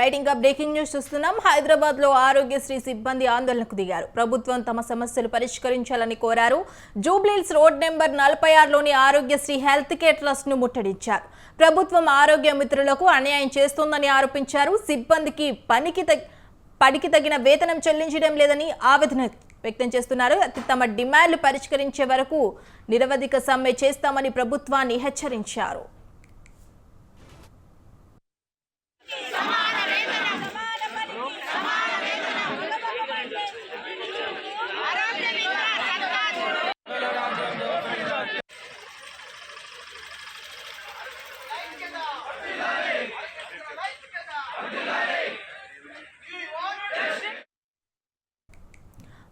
Right ఇంకా breaking news చూస్తున్నాం. హైదరాబాద్లో ఆరోగ్యశ్రీ సిబ్బంది ఆందోళనకు దిగారు. ప్రభుత్వం తమ సమస్యలు పరిష్కరించాలని కోరారు. జూబ్లీల్స్ రోడ్ నెంబర్ నలభై ఆరులోని ఆరోగ్యశ్రీ హెల్త్ కేర్ ట్రస్ట్ను ముట్టడించారు. ప్రభుత్వం ఆరోగ్య మిత్రులకు అన్యాయం చేస్తోందని ఆరోపించారు. సిబ్బందికి పనికి పడికి పనికి తగిన వేతనం చెల్లించడం లేదని ఆవేదన వ్యక్తం చేస్తున్నారు. తమ డిమాండ్లు పరిష్కరించే వరకు నిరవధిక సమ్మె చేస్తామని ప్రభుత్వాన్ని హెచ్చరించారు.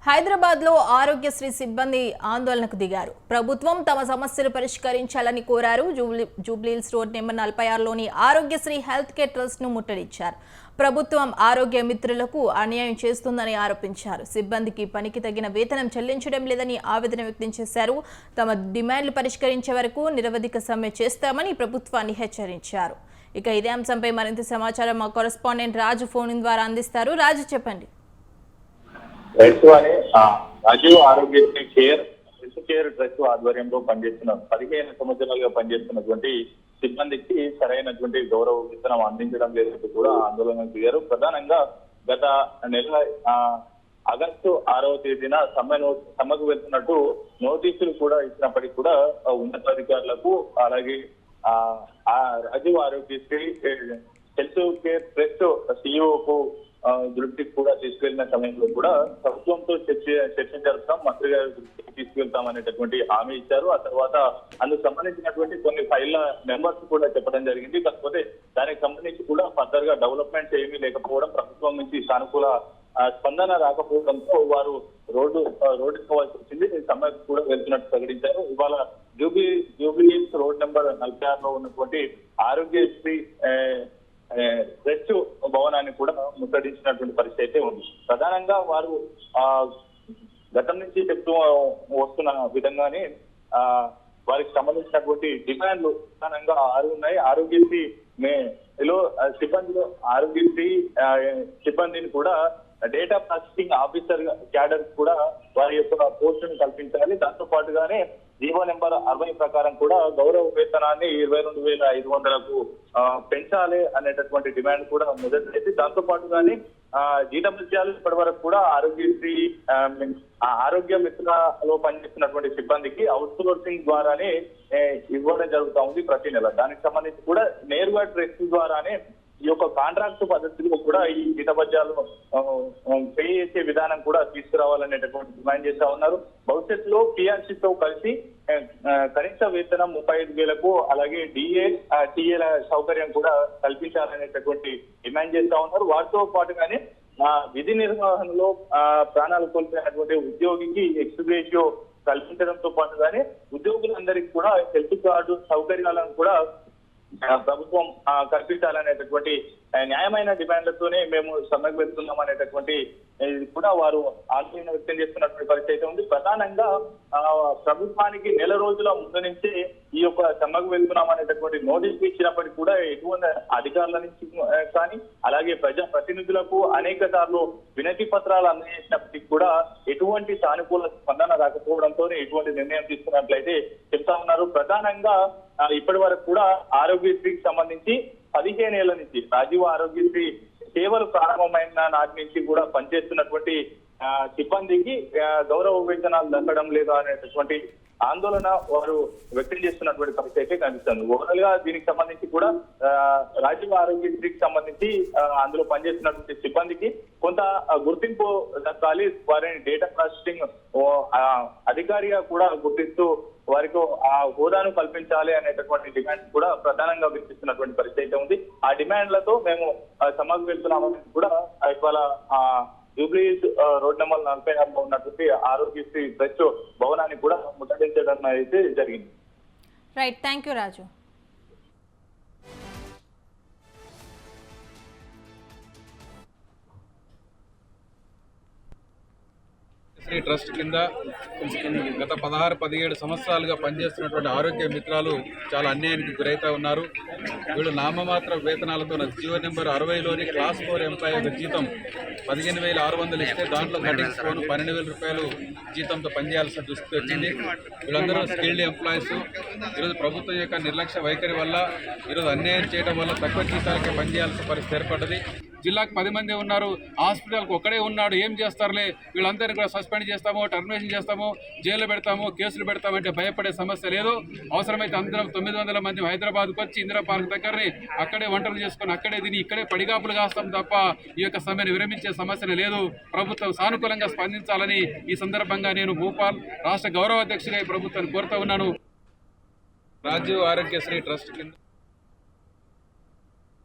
హైదరాబాద్లో ఆరోగ్యశ్రీ సిబ్బంది ఆందోళనకు దిగారు. ప్రభుత్వం తమ సమస్యలు పరిష్కరించాలని కోరారు. జూబ్లీ జూబ్లీల్స్ రోడ్ నెంబర్ నలభై ఆరులోని ఆరోగ్యశ్రీ హెల్త్ కేర్ ట్రస్ట్ను ముట్టడించారు. ప్రభుత్వం ఆరోగ్య మిత్రులకు అన్యాయం చేస్తుందని ఆరోపించారు. సిబ్బందికి పనికి తగిన వేతనం చెల్లించడం లేదని ఆవేదన వ్యక్తం చేశారు. తమ డిమాండ్లు పరిష్కరించే వరకు నిరవధిక సమ్మె చేస్తామని ప్రభుత్వాన్ని హెచ్చరించారు. ఇక ఇదే అంశంపై మరింత సమాచారం మా కొరస్పాండెంట్ రాజు ఫోన్ ద్వారా అందిస్తారు. రాజు చెప్పండి. రైతు అని Rajiv Aarogyasri care health care trust ఆధ్వర్యంలో పనిచేస్తున్న పదిహేను సంవత్సరాలుగా పనిచేస్తున్నటువంటి సిబ్బందికి సరైనటువంటి గౌరవ విత్తనం అందించడం లేదంటూ కూడా ఆందోళన దిగారు ప్రధానంగా గత నెల ఆ, ఆగస్టు ఆరవ తేదీన సమ్మె సమ్మెకు వెళ్తున్నట్టు నోటీసులు కూడా ఇచ్చినప్పటికీ కూడా ఉన్నతాధికారులకు అలాగే ఆ Rajiv Aarogyasri health care trust సిఇఓకు దృష్టికి కూడా తీసుకెళ్ళిన సమయంలో కూడా ప్రభుత్వంతో చర్చ చర్చ జరుపుతాం మంత్రి గారి దృష్టికి తీసుకెళ్తాం అనేటటువంటి హామీ ఇచ్చారు. ఆ తర్వాత అందుకు సంబంధించినటువంటి కొన్ని ఫైళ్ళ నెంబర్స్ కూడా చెప్పడం జరిగింది. కాకపోతే దానికి సంబంధించి కూడా ఫర్దర్గా డెవలప్మెంట్స్ ఏమీ లేకపోవడం ప్రభుత్వం నుంచి సానుకూల స్పందన రాకపోవడంతో వారు రోడ్డు రోడ్డు పోవాల్సి వచ్చింది. సమ్మెకు కూడా వెళ్తున్నట్టు ప్రకటించారు. ఇవాళ జూబ్లీ జూబీ రోడ్ నెంబర్ నలభై ఆరులో ఉన్నటువంటి ఆరోగ్యశ్రీ కూడా ముట్టడించినటువంటి పరిస్థితి అయితే ఉంది. ప్రధానంగా వారు ఆ గతం నుంచి చెప్తూ వస్తున్న విధంగానే ఆ వారికి సంబంధించినటువంటి డిమాండ్లు ప్రధానంగా ఆరు ఉన్నాయి. ఆరోగ్యశ్రీ మే లో సిబ్బందిలో ఆరోగ్యశ్రీ ఆ, సిబ్బందిని కూడా డేటా ప్రాసెసింగ్ ఆఫీసర్ క్యాడర్ కూడా వారి యొక్క పోస్టును కల్పించాలి. దాంతో పాటుగానే జీవో నెంబర్ అరవై ప్రకారం కూడా గౌరవ వేతనాన్ని ఇరవై రెండు వేల ఐదు వందలకు పెంచాలి అనేటటువంటి డిమాండ్ కూడా మొదలైంది. దాంతో పాటుగానే ఆ, జీతం విషయాలు ఇప్పటి వరకు కూడా ఆరోగ్యశ్రీ ఆ, ఆరోగ్య మిత్రలో పనిచేస్తున్నటువంటి సిబ్బందికి అవుట్ సోర్సింగ్ ద్వారానే ఇవ్వడం జరుగుతా ఉంది ప్రతి నెల. దానికి సంబంధించి కూడా నేరుగా ట్రెస్ట్ ద్వారానే ఈ యొక్క కాంట్రాక్ట్ పద్ధతిలో కూడా ఈ జీతభత్యాలు పే చేసే విధానం కూడా తీసుకురావాలనేటటువంటి డిమాండ్ చేస్తా ఉన్నారు. భవిష్యత్తులో పిఆర్సీతో కలిసి కనీస వేతనం ముప్పై ఐదు వేలకు అలాగే డిఏ టీఏల సౌకర్యం కూడా కల్పించాలనేటటువంటి డిమాండ్ చేస్తా ఉన్నారు. వాటితో పాటుగానే ఆ, విధి నిర్వహణలో ప్రాణాలు కోల్పోయినటువంటి ఉద్యోగికి ఎక్స్గ్రేషియో కల్పించడంతో పాటుగానే ఉద్యోగులందరికీ కూడా హెల్త్ కార్డు సౌకర్యాలను కూడా ప్రభుత్వం కల్పించాలనేటటువంటి న్యాయమైన డిమాండ్లతోనే మేము సమ్మెకు వెళ్తున్నాం అనేటటువంటి కూడా వారు ఆందోళన వ్యక్తం చేస్తున్నటువంటి పరిస్థితి అయితే ఉంది. ప్రధానంగా ప్రభుత్వానికి నెల రోజుల ముందు నుంచే ఈ యొక్క సమ్మెకు వెళ్తున్నాం అనేటటువంటి నోటీస్ ఇచ్చినప్పటికీ కూడా ఎటువంటి అధికారుల నుంచి కానీ అలాగే ప్రజా ప్రతినిధులకు అనేక సార్లు వినతి పత్రాలు అందజేసినప్పటికీ కూడా ఎటువంటి సానుకూల స్పందన రాకపోవడంతో ఎటువంటి నిర్ణయం తీసుకున్నట్లయితే చెప్తా ఉన్నారు. ప్రధానంగా ఇప్పటి వరకు కూడా ఆరోగ్య ఆరోగ్యశ్రీకి సంబంధించి పదిహేను ఏళ్ళ నుంచి రాజీవ్ ఆరోగ్యశ్రీ సేవలు ప్రారంభమైన నాటి నుంచి కూడా పనిచేస్తున్నటువంటి సిబ్బందికి గౌరవ వేతనాలు దక్కడం లేదు అనేటటువంటి ఆందోళన వారు వ్యక్తం చేస్తున్నటువంటి పరిస్థితి అయితే కనిపిస్తుంది. ఓవరాల్గా దీనికి సంబంధించి కూడా రాజీవ్ ఆరోగ్యశ్రీకి సంబంధించి అందులో పనిచేస్తున్నటువంటి సిబ్బందికి కొంత గుర్తింపు దక్కాలి. వారిని డేటా ప్రాసెసింగ్ అధికారిగా కూడా గుర్తిస్తూ వారికి ఆ హోదాను కల్పించాలి అనేటటువంటి డిమాండ్ కూడా ప్రధానంగా వినిపిస్తున్నటువంటి పరిస్థితి అయితే ఉంది. ఆ డిమాండ్లతో మేము ఆ, వెళ్తున్నామని కూడా ఇవాళ ఆ, జూబ్లీ రోడ్ నెంబర్ నలభై ఆరులో ఉన్నటువంటి ఆరోగ్యశ్రీ ట్రస్ట్ భవనాన్ని కూడా ముట్టడించడం అయితే జరిగింది. Right thank you Raju Sri trust కింద గత పదహారు పదిహేడు సంవత్సరాలుగా పనిచేస్తున్నటువంటి ఆరోగ్య మిత్రాలు చాలా అన్యాయానికి గురైతా ఉన్నారు. వీళ్ళు నామమాత్ర వేతనాలతో నా జీవో నెంబర్ అరవైలోని క్లాస్ ఫోర్ ఎంప్లాయ్ యొక్క జీతం పదిహేను వేల ఆరు వందలు ఇస్తే దాంట్లో కటింగ్ ఫోన్ పన్నెండు వేల రూపాయలు జీతంతో పనిచేయాల్సిన దుస్థితి వచ్చింది. వీళ్ళందరూ స్కిల్డ్ ఎంప్లాయీస్. ఈరోజు ప్రభుత్వం యొక్క నిర్లక్ష్య వైఖరి వల్ల ఈరోజు అన్యాయం చేయడం వల్ల తక్కువ జీతాలకే పనిచేయాల్సిన పరిస్థితి ఏర్పడ్డది. జిల్లాకు పది మంది ఉన్నారు హాస్పిటల్కి ఒక్కడే ఉన్నాడు ఏం చేస్తారులే? వీళ్ళందరినీ కూడా సస్పెండ్ చేస్తాము టర్మినేషన్ చేస్తాము జైలు పెడతాము కేసులు పెడతామంటే భయపడే సమస్య లేదు. అవసరమైతే అందరం తొమ్మిది వందల మంది హైదరాబాద్కి వచ్చి ఇందిరా పార్క్ దగ్గరనే అక్కడే వంటలు చేసుకొని అక్కడే తిని ఇక్కడే పడిగాపులు కాస్తాం తప్ప ఈ యొక్క సమ్మెను విరమించే సమస్యనే లేదు. ప్రభుత్వం సానుకూలంగా స్పందించాలని ఈ సందర్భంగా నేను భూపాల్ రాష్ట్ర గౌరవ అధ్యక్షుడిగా ఈ ప్రభుత్వాన్ని కోరుతా ఉన్నాను. రాజీవ్ ఆరోగ్యశ్రీ ట్రస్ట్ కింద